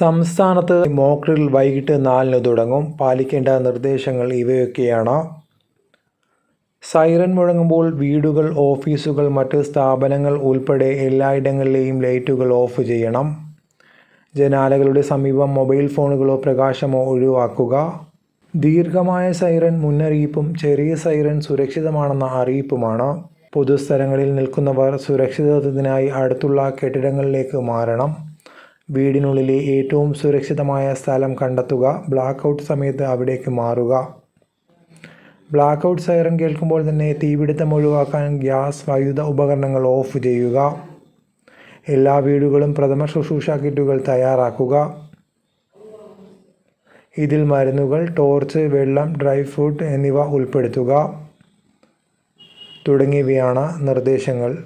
സംസ്ഥാനത്ത് മോക്ഡ്രിൽ വൈകിട്ട് നാലിന് തുടങ്ങും. പാലിക്കേണ്ട നിർദ്ദേശങ്ങൾ ഇവയൊക്കെയാണ്. സൈറൻ മുഴങ്ങുമ്പോൾ വീടുകൾ ഓഫീസുകൾ മറ്റ് സ്ഥാപനങ്ങൾ ഉൾപ്പെടെ എല്ലായിടങ്ങളിലെയും ലൈറ്റുകൾ ഓഫ് ചെയ്യണം. ജനാലകളുടെ സമീപം മൊബൈൽ ഫോണുകളോ പ്രകാശമോ ഒഴിവാക്കുക. ദീർഘമായ സൈറൻ മുന്നറിയിപ്പും ചെറിയ സൈറൻ സുരക്ഷിതമാണെന്ന അറിയിപ്പുമാണ്. പൊതുസ്ഥലങ്ങളിൽ നിൽക്കുന്നവർ സുരക്ഷിതത്വത്തിനായി അടുത്തുള്ള കെട്ടിടങ്ങളിലേക്ക് മാറണം. വീടിനുള്ളിലെ ഏറ്റവും സുരക്ഷിതമായ സ്ഥലം കണ്ടെത്തുക ബ്ലാക്ക് ഔട്ട് സമയത്ത് അവിടേക്ക് മാറുക. ബ്ലാക്ക് ഔട്ട് സൈറൻ കേൾക്കുമ്പോൾ തന്നെ തീപിടുത്തം ഒഴിവാക്കാൻ ഗ്യാസ് വൈദ്യുത ഉപകരണങ്ങൾ ഓഫ് ചെയ്യുക. എല്ലാ വീടുകളും പ്രഥമ ശുശ്രൂഷ കിറ്റുകൾ തയ്യാറാക്കുക. ഇതിൽ മരുന്നുകൾ ടോർച്ച് വെള്ളം ഡ്രൈ ഫ്രൂട്ട് എന്നിവ ഉൾപ്പെടുത്തുക. തുടങ്ങിയവയാണ് നിർദ്ദേശങ്ങൾ.